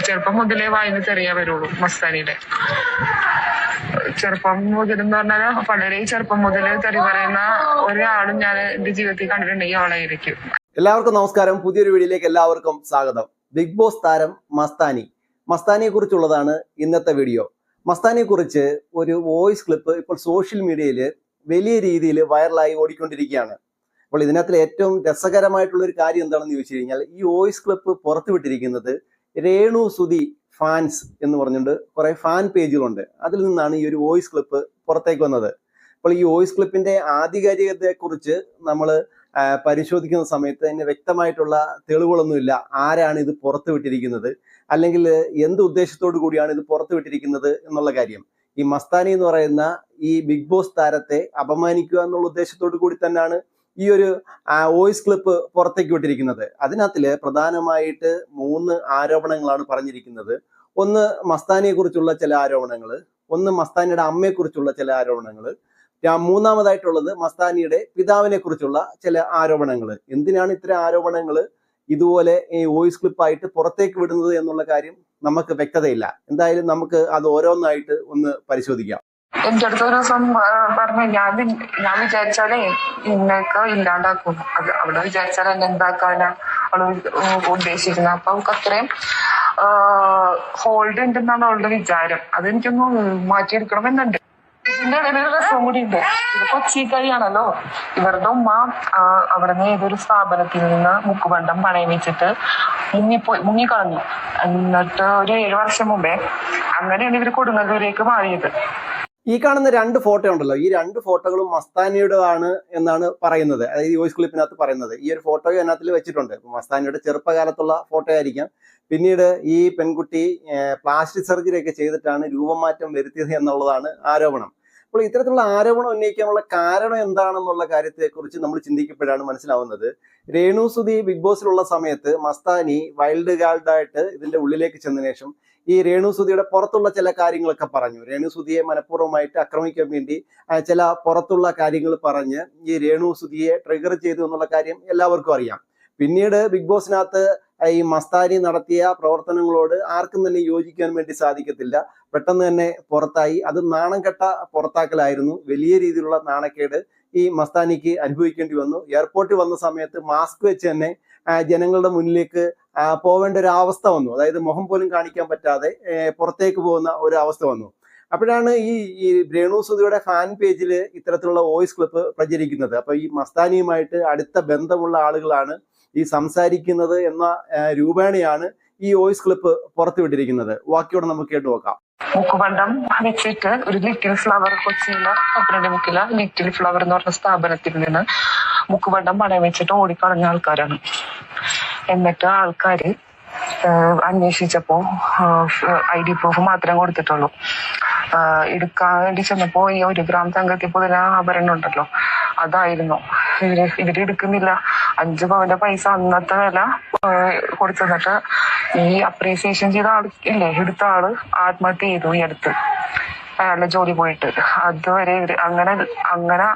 ചെറുപ്പം മുതലേ വായന തെറിയ വരുള്ളൂ മസ്താനിയുടെ. ചെറുപ്പം മുതൽ എന്ന് പറഞ്ഞാൽ വളരെ ചെറുപ്പം മുതൽ തെറി പറയുന്ന ഒരാളും ഞാൻ എന്റെ ജീവിതത്തിൽ കണ്ടിട്ടുണ്ടെങ്കിൽ അവളായിരിക്കും എല്ലാവർക്കും നമസ്കാരം. പുതിയൊരു വീഡിയോയിലേക്ക് എല്ലാവർക്കും സ്വാഗതം. ബിഗ് ബോസ് താരം മസ്താനി. മസ്താനിയെ കുറിച്ചുള്ളതാണ് ഇന്നത്തെ വീഡിയോ. മസ്താനിയെ കുറിച്ച് ഒരു വോയിസ് ക്ലിപ്പ് ഇപ്പോൾ സോഷ്യൽ മീഡിയയിൽ വലിയ രീതിയിൽ വൈറലായി ഓടിക്കൊണ്ടിരിക്കുകയാണ്. അപ്പോൾ ഇതിനകത്തിൽ ഏറ്റവും രസകരമായിട്ടുള്ള ഒരു കാര്യം എന്താണെന്ന് ചോദിച്ചു കഴിഞ്ഞാൽ ഈ വോയിസ് ക്ലിപ്പ് പുറത്തുവിട്ടിരിക്കുന്നത് രേണു സുതി ഫാൻസ് എന്ന് പറഞ്ഞുകൊണ്ട് കുറെ ഫാൻ പേജുകളുണ്ട് അതിൽ നിന്നാണ് ഈ ഒരു വോയിസ് ക്ലിപ്പ് പുറത്തേക്ക് വന്നത്. അപ്പോൾ ഈ വോയിസ് ക്ലിപ്പിന്റെ ആധികാരികതയെ കുറിച്ച് നമ്മൾ പരിശോധിക്കുന്ന സമയത്ത് അതിന് വ്യക്തമായിട്ടുള്ള തെളിവുകളൊന്നുമില്ല. ആരാണ് ഇത് പുറത്തു വിട്ടിരിക്കുന്നത്? അല്ലെങ്കിൽ എന്ത് ഉദ്ദേശത്തോടു കൂടിയാണ് ഇത് പുറത്തു വിട്ടിരിക്കുന്നത് എന്നുള്ള കാര്യം. ഈ മസ്താനി എന്ന് പറയുന്ന ഈ ബിഗ് ബോസ് താരത്തെ അപമാനിക്കുക എന്നുള്ള ഉദ്ദേശത്തോടു കൂടി തന്നെയാണ് ഈ ഒരു വോയിസ് ക്ലിപ്പ് പുറത്തേക്ക് വിട്ടിരിക്കുന്നത്. അതിനകത്തിൽ പ്രധാനമായിട്ട് മൂന്ന് ആരോപണങ്ങളാണ് പറഞ്ഞിരിക്കുന്നത്. ഒന്ന് മസ്താനിയെ കുറിച്ചുള്ള ചില ആരോപണങ്ങൾ ഒന്ന് മസ്താനിയുടെ അമ്മയെക്കുറിച്ചുള്ള ചില ആരോപണങ്ങൾ മൂന്നാമതായിട്ടുള്ളത് മസ്താനിയുടെ പിതാവിനെ കുറിച്ചുള്ള ചില ആരോപണങ്ങൾ എന്തിനാണ് ഇത്തരം ആരോപണങ്ങൾ ഇതുപോലെ ഈ വോയിസ് ക്ലിപ്പായിട്ട് പുറത്തേക്ക് വിടുന്നത് എന്നുള്ള കാര്യം നമുക്ക് വ്യക്തതയില്ല. എന്തായാലും നമുക്ക് അത് ഓരോന്നായിട്ട് ഒന്ന് പരിശോധിക്കാം. എന്റെ അടുത്ത് ഒരു ദിവസം പറഞ്ഞു ഞാൻ ഞാൻ വിചാരിച്ചാലേ ഇന്നൊക്കെ ഇല്ലാണ്ടാക്കും. അത് അവിടെ വിചാരിച്ചാൽ എന്നെ എന്താക്കാനാ? അവൾ ഉദ്ദേശിക്കുന്നത് അപ്പൊ അവൾക്ക് അത്രയും ഹോൾഡ് ഉണ്ടെന്നാണ് അവളുടെ വിചാരം. അതെനിക്കൊന്ന് മാറ്റിയെടുക്കണമെന്നുണ്ട്. ഇതിന്റെ ഇടയിൽ രസം കൂടി ഉണ്ട് ഇത് കൊച്ചിക്കാരിയാണല്ലോ ഇവരുടെ ഉമ്മ അവിടെ അവിടുന്ന് ഏതൊരു സ്ഥാപനത്തിൽ നിന്ന് മുക്കുബണ്ടം പണയം വെച്ചിട്ട് മുങ്ങിപ്പോയി മുങ്ങിക്കളഞ്ഞു. എന്നിട്ട് ഒരു ഏഴു വർഷം മുമ്പേ അങ്ങനെയാണ് ഇവർ കൊടുങ്ങല്ലൂരേക്ക് മാറിയത്. ഈ കാണുന്ന രണ്ട് ഫോട്ടോ ഉണ്ടല്ലോ. ഈ രണ്ട് ഫോട്ടോകളും മസ്താനിയുടേതാണ് എന്നാണ് പറയുന്നത്. അതായത് വോയിസ് ക്ലിപ്പിനകത്ത് പറയുന്നത്. ഈ ഒരു ഫോട്ടോയും അതിനകത്തിൽ വെച്ചിട്ടുണ്ട്. മസ്താനിയുടെ ചെറുപ്പകാലത്തുള്ള ഫോട്ടോ ആയിരിക്കാം. പിന്നീട് ഈ പെൺകുട്ടി പ്ലാസ്റ്റിക് സർജറി ഒക്കെ ചെയ്തിട്ടാണ് രൂപമാറ്റം വരുത്തിയത് എന്നുള്ളതാണ് ആരോപണം. അപ്പോൾ ഇത്തരത്തിലുള്ള ആരോപണം ഉന്നയിക്കാനുള്ള കാരണം എന്താണെന്നുള്ള കാര്യത്തെക്കുറിച്ച് നമ്മൾ ചിന്തിക്കപ്പോഴാണ് മനസ്സിലാവുന്നത്. രേണു സുധി ബിഗ് ബോസിലുള്ള സമയത്ത് മസ്താനി വൈൽഡ് ഗാർഡായിട്ട് ഇതിന്റെ ഉള്ളിലേക്ക് ചെന്ന ശേഷം ഈ രേണു സുധിയുടെ പുറത്തുള്ള ചില കാര്യങ്ങളൊക്കെ പറഞ്ഞു. രേണു സുധിയെ മനഃപൂർവമായിട്ട് ആക്രമിക്കാൻ വേണ്ടി ചില പുറത്തുള്ള കാര്യങ്ങൾ പറഞ്ഞ് ഈ രേണു സുധിയെ ട്രിഗർ ചെയ്തു എന്നുള്ള കാര്യം എല്ലാവർക്കും അറിയാം. പിന്നീട് ബിഗ് ബോസിനകത്ത് ഈ മസ്താരി നടത്തിയ പ്രവർത്തനങ്ങളോട് ആർക്കും തന്നെ യോജിക്കാൻ വേണ്ടി സാധിക്കത്തില്ല. പെട്ടെന്ന് തന്നെ പുറത്തായി. അത് നാണം കെട്ട പുറത്താക്കലായിരുന്നു. വലിയ രീതിയിലുള്ള നാണക്കേട് ഈ മസ്താനിക്ക് അനുഭവിക്കേണ്ടി വന്നു. എയർപോർട്ടിൽ വന്ന സമയത്ത് മാസ്ക് വെച്ച് തന്നെ ജനങ്ങളുടെ മുന്നിലേക്ക് പോവേണ്ട ഒരു അവസ്ഥ വന്നു. അതായത് മുഖം പോലും കാണിക്കാൻ പറ്റാതെ പുറത്തേക്ക് പോകുന്ന ഒരു അവസ്ഥ വന്നു. അപ്പോഴാണ് ഈ ഈ രേണു സുധിയുടെ ഫാൻ പേജിൽ ഇത്തരത്തിലുള്ള വോയിസ് ക്ലിപ്പ് പ്രചരിക്കുന്നത്. അപ്പൊ ഈ മസ്താനിയുമായിട്ട് അടുത്ത ബന്ധമുള്ള ആളുകളാണ് ഈ സംസാരിക്കുന്നത് എന്ന രൂപേണയാണ് ഈ വോയിസ് ക്ലിപ്പ് പുറത്തുവിട്ടിരിക്കുന്നത്. ബാക്കിയോടെ നമുക്ക് കേട്ടു നോക്കാം. മുക്കുബണ്ടം വെച്ചിട്ട് ഒരു ലിറ്റിൽ ഫ്ലവർ കൊച്ചിയിലെ പപ്പനയുടെ മുക്കില ലിറ്റിൽ ഫ്ലവർ എന്ന് പറഞ്ഞ സ്ഥാപനത്തിൽ നിന്ന് മുക്കുപണ്ടം പണയം വെച്ചിട്ട് ഓടിക്കളഞ്ഞ ആൾക്കാരാണ്. എന്നിട്ട് ആൾക്കാര് അന്വേഷിച്ചപ്പോ ഐ ഡി പ്രൂഫ് മാത്രം കൊടുത്തിട്ടുള്ളൂ. എടുക്കാൻ വേണ്ടി ചെന്നപ്പോ ഈ ഒരു ഗ്രാം തങ്കത്തിൽ പുതിന ആഭരണം ഉണ്ടല്ലോ. അതായിരുന്നു. ഇവർ ഇവർ എടുക്കുന്നില്ല. അഞ്ചു പവന്റെ പൈസ അന്നത്തെ വില കൊടുത്തു. എന്നിട്ട് ഈ അപ്രീസിയേഷൻ ചെയ്ത ആൾ ഇല്ലേ എടുത്ത ആൾ ആത്മഹത്യ ചെയ്തു ഈ അടുത്ത്. അയാളുടെ ജോലി പോയിട്ട്. അതുവരെ അങ്ങനെ അങ്ങനെ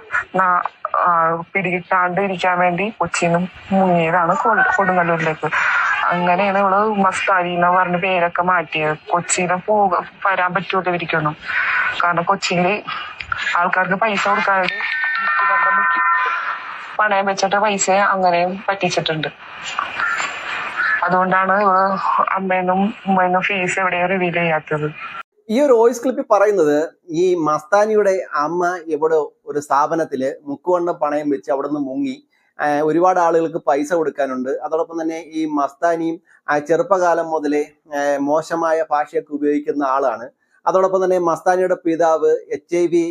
പിടികിട്ടാണ്ട് ഇരിക്കാൻ വേണ്ടി കൊച്ചിന്നും മുങ്ങിയതാണ് കൊ- കൊടുങ്ങല്ലൂരിലേക്ക്. അങ്ങനെയാണ് ഇവൾ മസ്താരി എന്ന് പറഞ്ഞ പേരൊക്കെ മാറ്റിയത്. കൊച്ചിയിലെ പോക വരാൻ പറ്റൂല ഇവരിക്കൊന്നും. കാരണം കൊച്ചിയിൽ ആൾക്കാർക്ക് പൈസ കൊടുക്കാതെ പണയം വെച്ചിട്ട് പൈസ അങ്ങനെയും പറ്റിച്ചിട്ടുണ്ട്. അതുകൊണ്ടാണ് ഇവൾ അമ്മേന്നും ഉമ്മേന്നും ഫീസ് എവിടെയും റിവീൽ ചെയ്യാത്തത്. ഈ ഒരു വോയിസ് ക്ലിപ്പിൽ പറയുന്നത് ഈ മസ്താനിയുടെ അമ്മ എവിടെ ഒരു സ്ഥാപനത്തിൽ മുക്കുവണ്ണം പണയം വെച്ച് അവിടെ നിന്ന് മുങ്ങി ഒരുപാട് ആളുകൾക്ക് പൈസ കൊടുക്കാനുണ്ട്. അതോടൊപ്പം തന്നെ ഈ മസ്താനിയും ചെറുപ്പകാലം മുതലേ മോശമായ ഭാഷയൊക്കെ ഉപയോഗിക്കുന്ന ആളാണ്. അതോടൊപ്പം തന്നെ മസ്താനിയുടെ പിതാവ് എച്ച് ഐ വി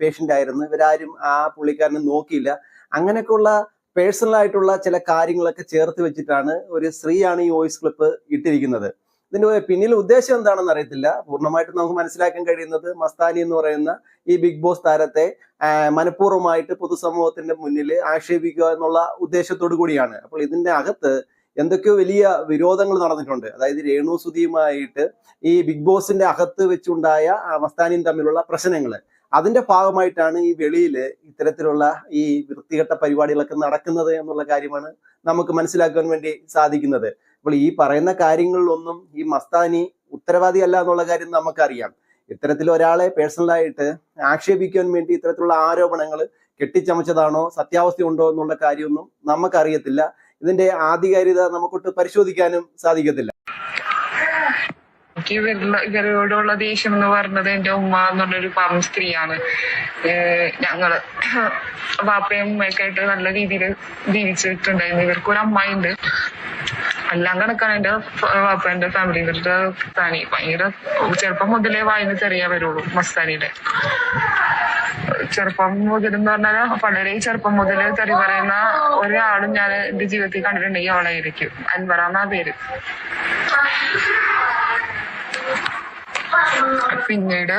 പേഷ്യന്റ് ആയിരുന്നു. ഇവരാരും ആ പുള്ളിക്കാരനെ നോക്കിയില്ല. അങ്ങനെയൊക്കെയുള്ള പേഴ്സണൽ ആയിട്ടുള്ള ചില കാര്യങ്ങളൊക്കെ ചേർത്ത് വെച്ചിട്ടാണ് ഒരു സ്ത്രീയാണ് ഈ വോയിസ് ക്ലിപ്പ് ഇട്ടിരിക്കുന്നത്. ഇതിന്റെ പിന്നിൽ ഉദ്ദേശം എന്താണെന്ന് അറിയത്തില്ല. പൂർണമായിട്ടും നമുക്ക് മനസ്സിലാക്കാൻ കഴിയുന്നത് മസ്താനി എന്ന് പറയുന്ന ഈ ബിഗ് ബോസ് താരത്തെ മനഃപൂർവമായിട്ട് പൊതുസമൂഹത്തിന്റെ മുന്നിൽ ആക്ഷേപിക്കുക എന്നുള്ള ഉദ്ദേശത്തോടു കൂടിയാണ്. അപ്പോൾ ഇതിന്റെ അകത്ത് എന്തൊക്കെയോ വലിയ വിരോധങ്ങൾ നടന്നിട്ടുണ്ട്. അതായത് രേണു സുധിയുമായിട്ട് ഈ ബിഗ് ബോസിന്റെ അകത്ത് വെച്ചുണ്ടായ മസ്താനിയും തമ്മിലുള്ള പ്രശ്നങ്ങൾ അതിന്റെ ഭാഗമായിട്ടാണ് ഈ വെളിയിൽ ഇത്തരത്തിലുള്ള ഈ വൃത്തികെട്ട പരിപാടികളൊക്കെ നടക്കുന്നത് എന്നുള്ള കാര്യമാണ് നമുക്ക് മനസ്സിലാക്കാൻ വേണ്ടി സാധിക്കുന്നത്. അപ്പോൾ ഈ പറയുന്ന കാര്യങ്ങളിലൊന്നും ഈ മസ്താനി ഉത്തരവാദി അല്ല എന്നുള്ള കാര്യം നമുക്കറിയാം. ഇത്തരത്തിൽ ഒരാളെ പേഴ്സണലായിട്ട് ആക്ഷേപിക്കാൻ വേണ്ടി ഇത്തരത്തിലുള്ള ആരോപണങ്ങൾ കെട്ടിച്ചമച്ചതാണോ സത്യാവസ്ഥ ഉണ്ടോ എന്നുള്ള കാര്യമൊന്നും നമുക്കറിയത്തില്ല. ഇതിന്റെ ആധികാരികത നമുക്കൊട്ട് പരിശോധിക്കാനും സാധിക്കത്തില്ല. എനിക്ക് ഇവരുള്ള ഇവരോടുള്ള ദേഷ്യം എന്ന് പറഞ്ഞത് എന്റെ ഉമ്മ എന്നുള്ളൊരു പാവം സ്ത്രീയാണ്. ഞങ്ങൾ വാപ്പയും ഉമ്മയൊക്കെ ആയിട്ട് നല്ല രീതിയിൽ ജീവിച്ചിട്ടുണ്ടായിരുന്നു. ഇവർക്ക് ഒരു അമ്മായിണ്ട്. എല്ലാം കണക്കാണ് എന്റെ വാപ്പ എന്റെ ഫാമിലി ഇവരുടെ താനി. ഭയങ്കര ചെറുപ്പം മുതലേ വായിന്ന് ചെറിയ വരുള്ളൂ മസ്താനിയുടെ. ചെറുപ്പം മുതൽ എന്ന് പറഞ്ഞാൽ വളരെ ചെറുപ്പം മുതൽ തെറി പറയുന്ന ഒരാളും ഞാൻ എന്റെ ജീവിതത്തിൽ കണ്ടിട്ടുണ്ടെങ്കിൽ അവളായിരിക്കും അൻവറാന്നാ പേര്? പിന്നീട്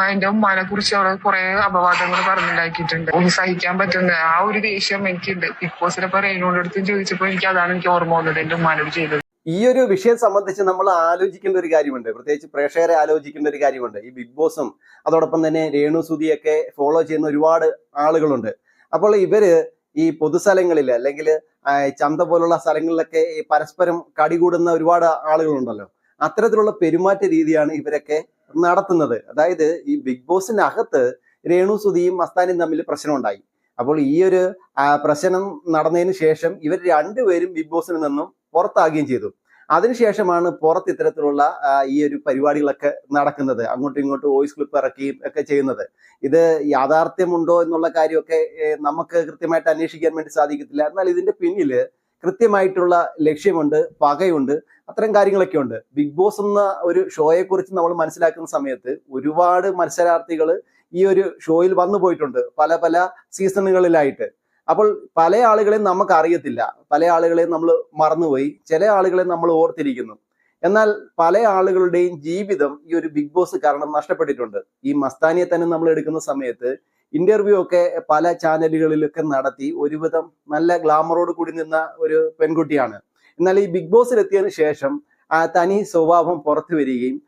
അതിന്റെ ഉമ്മാനെ കുറിച്ച് അവർ കുറെ അപവാദങ്ങൾ പറഞ്ഞുണ്ടാക്കിയിട്ടുണ്ട്. ഒന്ന് സഹിക്കാൻ പറ്റുന്ന ആ ഒരു ദേഷ്യം എനിക്കുണ്ട്. ബിഗ് ബോസിനെ റെയിനോട് അടുത്ത് ചോദിച്ചപ്പോ എനിക്ക് അതാണ് എനിക്ക് ഓർമ്മ വന്നത് എന്റെ ഉമ്മാനോട് ചെയ്തത്. ഈ ഒരു വിഷയം സംബന്ധിച്ച് നമ്മൾ ആലോചിക്കേണ്ട ഒരു കാര്യമുണ്ട്. പ്രത്യേകിച്ച് പ്രേക്ഷകരെ ആലോചിക്കേണ്ട ഒരു കാര്യമുണ്ട്. ഈ ബിഗ് ബോസും അതോടൊപ്പം തന്നെ രേണു സുതിയൊക്കെ ഫോളോ ചെയ്യുന്ന ഒരുപാട് ആളുകളുണ്ട്. അപ്പോൾ ഇവർ ഈ പൊതുസ്ഥലങ്ങളിൽ അല്ലെങ്കിൽ ചന്ത പോലുള്ള സ്ഥലങ്ങളിലൊക്കെ പരസ്പരം കടികൂടുന്ന ഒരുപാട് ആളുകളുണ്ടല്ലോ. അത്തരത്തിലുള്ള പെരുമാറ്റ രീതിയാണ് ഇവരൊക്കെ നടത്തുന്നത്. അതായത് ഈ ബിഗ് ബോസിന്റെ അകത്ത് രേണു സുധിയും മസ്താനും തമ്മിൽ പ്രശ്നമുണ്ടായി. അപ്പോൾ ഈ ഒരു പ്രശ്നം നടന്നതിന് ശേഷം ഇവർ രണ്ടുപേരും ബിഗ് ബോസിൽ നിന്നും പുറത്താകുകയും ചെയ്തു. അതിനുശേഷമാണ് പുറത്ത് ഇത്തരത്തിലുള്ള ഈ ഒരു പരിപാടികളൊക്കെ നടക്കുന്നത്. അങ്ങോട്ടും ഇങ്ങോട്ടും വോയിസ് ക്ലിപ്പ് ഇറക്കുകയും ഒക്കെ ചെയ്യുന്നത്. ഇത് യാഥാർത്ഥ്യമുണ്ടോ എന്നുള്ള കാര്യമൊക്കെ നമുക്ക് കൃത്യമായിട്ട് അന്വേഷിക്കാൻ വേണ്ടി സാധിക്കത്തില്ല. എന്നാൽ ഇതിന്റെ പിന്നിൽ കൃത്യമായിട്ടുള്ള ലക്ഷ്യമുണ്ട് പകയുണ്ട്. അത്തരം കാര്യങ്ങളൊക്കെ ഉണ്ട്. ബിഗ് ബോസ് എന്ന ഒരു ഷോയെ കുറിച്ച് നമ്മൾ മനസ്സിലാക്കുന്ന സമയത്ത് ഒരുപാട് മത്സരാർത്ഥികൾ ഈ ഒരു ഷോയിൽ വന്നു പോയിട്ടുണ്ട് പല പല സീസണുകളിലായിട്ട്. അപ്പോൾ പല ആളുകളെയും നമുക്ക് അറിയത്തില്ല പല ആളുകളെയും നമ്മൾ മറന്നുപോയി. ചില ആളുകളെ നമ്മൾ ഓർത്തിരിക്കുന്നു. എന്നാൽ പല ആളുകളുടെയും ജീവിതം ഈ ഒരു ബിഗ് ബോസ് കാരണം നഷ്ടപ്പെട്ടിട്ടുണ്ട്. ഈ മസ്താനിയെ തന്നെ നമ്മൾ എടുക്കുന്ന സമയത്ത് ഇന്റർവ്യൂ ഒക്കെ പല ചാനലുകളിലൊക്കെ നടത്തി ഒരുവിധം നല്ല ഗ്ലാമറോട് കൂടി നിന്ന ഒരു പെൺകുട്ടിയാണ്. എന്നാൽ ഈ ബിഗ് ബോസിൽ എത്തിയതിനു ശേഷം തനി സ്വഭാവം പുറത്തു വരികയും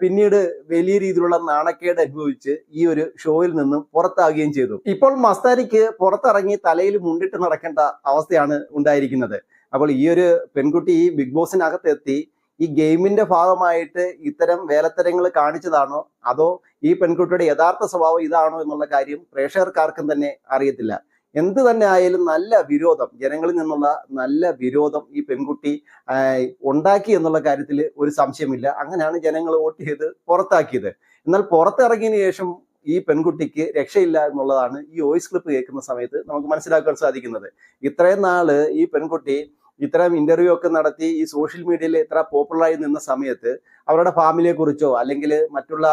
പിന്നീട് വലിയ രീതിയിലുള്ള നാണക്കേട് അനുഭവിച്ച് ഈ ഒരു ഷോയിൽ നിന്നും പുറത്താകുകയും ചെയ്തു. ഇപ്പോൾ മസ്താരിക്ക് പുറത്തിറങ്ങി തലയിൽ മുണ്ടിട്ട് നടക്കേണ്ട അവസ്ഥയാണ് ഉണ്ടായിരിക്കുന്നത്. അപ്പോൾ ഈ ഒരു പെൺകുട്ടി ഈ ബിഗ് ബോസിനകത്ത് എത്തി ഈ ഗെയിമിന്റെ ഭാഗമായിട്ട് ഇത്തരം വേലത്തരങ്ങൾ കാണിച്ചതാണോ? അതോ ഈ പെൺകുട്ടിയുടെ യഥാർത്ഥ സ്വഭാവം ഇതാണോ എന്നുള്ള കാര്യം പ്രേക്ഷകർക്കാർക്കും തന്നെ അറിയത്തില്ല. എന്ത് തന്നെ ആയാലും നല്ല വിരോധം ജനങ്ങളിൽ നിന്നുള്ള നല്ല വിരോധം ഈ പെൺകുട്ടി ഉണ്ടാക്കി എന്നുള്ള കാര്യത്തിൽ ഒരു സംശയമില്ല. അങ്ങനെയാണ് ജനങ്ങൾ വോട്ട് ചെയ്ത് പുറത്താക്കിയത്. എന്നാൽ പുറത്തിറങ്ങിയതിനു ശേഷം ഈ പെൺകുട്ടിക്ക് രക്ഷയില്ല എന്നുള്ളതാണ് ഈ വോയിസ് ക്ലിപ്പ് കേൾക്കുന്ന സമയത്ത് നമുക്ക് മനസ്സിലാക്കാൻ സാധിക്കുന്നത്. ഇത്രയും നാൾ ഈ പെൺകുട്ടി ഇത്തരം ഇന്റർവ്യൂ ഒക്കെ നടത്തി ഈ സോഷ്യൽ മീഡിയയിൽ ഇത്ര പോപ്പുലറായി നിന്ന സമയത്ത് അവരുടെ ഫാമിലിയെ കുറിച്ചോ അല്ലെങ്കിൽ മറ്റുള്ള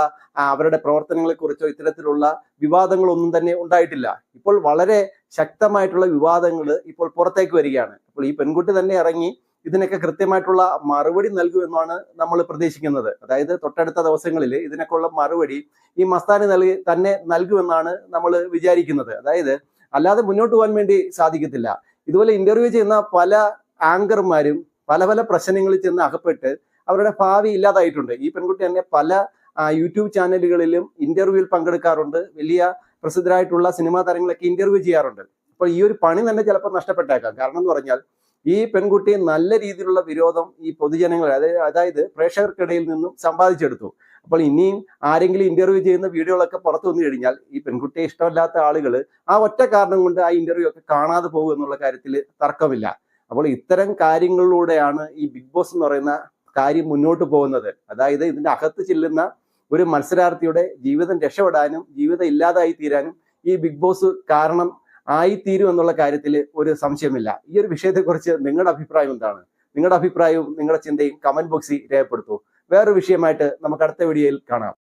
അവരുടെ പ്രവർത്തനങ്ങളെ കുറിച്ചോ ഇത്തരത്തിലുള്ള വിവാദങ്ങളൊന്നും തന്നെ ഉണ്ടായിട്ടില്ല. ഇപ്പോൾ വളരെ ശക്തമായിട്ടുള്ള വിവാദങ്ങൾ ഇപ്പോൾ പുറത്തേക്ക് വരികയാണ്. അപ്പോൾ ഈ പെൺകുട്ടി തന്നെ ഇറങ്ങി ഇതിനൊക്കെ കൃത്യമായിട്ടുള്ള മറുപടി നൽകുമെന്നാണ് നമ്മൾ പ്രതീക്ഷിക്കുന്നത്. അതായത് തൊട്ടടുത്ത ദിവസങ്ങളിൽ ഇതിനൊക്കെയുള്ള മറുപടി ഈ മസ്താനി നൽകി തന്നെ നൽകുമെന്നാണ് നമ്മൾ വിചാരിക്കുന്നത്. അതായത് അല്ലാതെ മുന്നോട്ട് പോകാൻ വേണ്ടി സാധിക്കത്തില്ല. ഇതുപോലെ ഇന്റർവ്യൂ ചെയ്യുന്ന പല ആങ്കർമാരും പല പല പ്രശ്നങ്ങളിൽ ചെന്ന് അകപ്പെട്ട് അവരുടെ ഭാവി ഇല്ലാതായിട്ടുണ്ട്. ഈ പെൺകുട്ടി തന്നെ പല യൂട്യൂബ് ചാനലുകളിലും ഇന്റർവ്യൂവിൽ പങ്കെടുക്കാറുണ്ട്. വലിയ പ്രസിദ്ധരായിട്ടുള്ള സിനിമാ താരങ്ങളൊക്കെ ഇന്റർവ്യൂ ചെയ്യാറുണ്ട്. അപ്പോൾ ഈ ഒരു പണി തന്നെ ചിലപ്പോൾ നഷ്ടപ്പെട്ടേക്കാം. കാരണം എന്ന് പറഞ്ഞാൽ ഈ പെൺകുട്ടി നല്ല രീതിയിലുള്ള വിരോധം ഈ പൊതുജനങ്ങൾ അതായത് അതായത് പ്രേക്ഷകർക്കിടയിൽ നിന്നും സമ്പാദിച്ചെടുത്തു. അപ്പോൾ ഇനിയും ആരെങ്കിലും ഇന്റർവ്യൂ ചെയ്യുന്ന വീഡിയോകളൊക്കെ പുറത്തു വന്നു കഴിഞ്ഞാൽ ഈ പെൺകുട്ടിയെ ഇഷ്ടമല്ലാത്ത ആളുകൾ ആ ഒറ്റ കാരണം കൊണ്ട് ആ ഇന്റർവ്യൂ ഒക്കെ കാണാതെ പോകും എന്നുള്ള കാര്യത്തിൽ തർക്കമില്ല. അപ്പോൾ ഇത്തരം കാര്യങ്ങളിലൂടെയാണ് ഈ ബിഗ് ബോസ് എന്ന് പറയുന്ന കാര്യം മുന്നോട്ട് പോകുന്നത്. അതായത് ഇതിന്റെ അകത്ത് ചെല്ലുന്ന ഒരു മത്സരാർത്ഥിയുടെ ജീവിതം രക്ഷപ്പെടാനും ജീവിതം ഇല്ലാതായി തീരാനും ഈ ബിഗ് ബോസ് കാരണം ആയിത്തീരും എന്നുള്ള കാര്യത്തിൽ ഒരു സംശയമില്ല. ഈ ഒരു വിഷയത്തെക്കുറിച്ച് നിങ്ങളുടെ അഭിപ്രായം എന്താണ്? നിങ്ങളുടെ അഭിപ്രായവും നിങ്ങളുടെ ചിന്തയും കമന്റ് ബോക്സിൽ രേഖപ്പെടുത്തൂ. വേറൊരു വിഷയമായിട്ട് നമുക്ക് അടുത്ത വീഡിയോയിൽ കാണാം.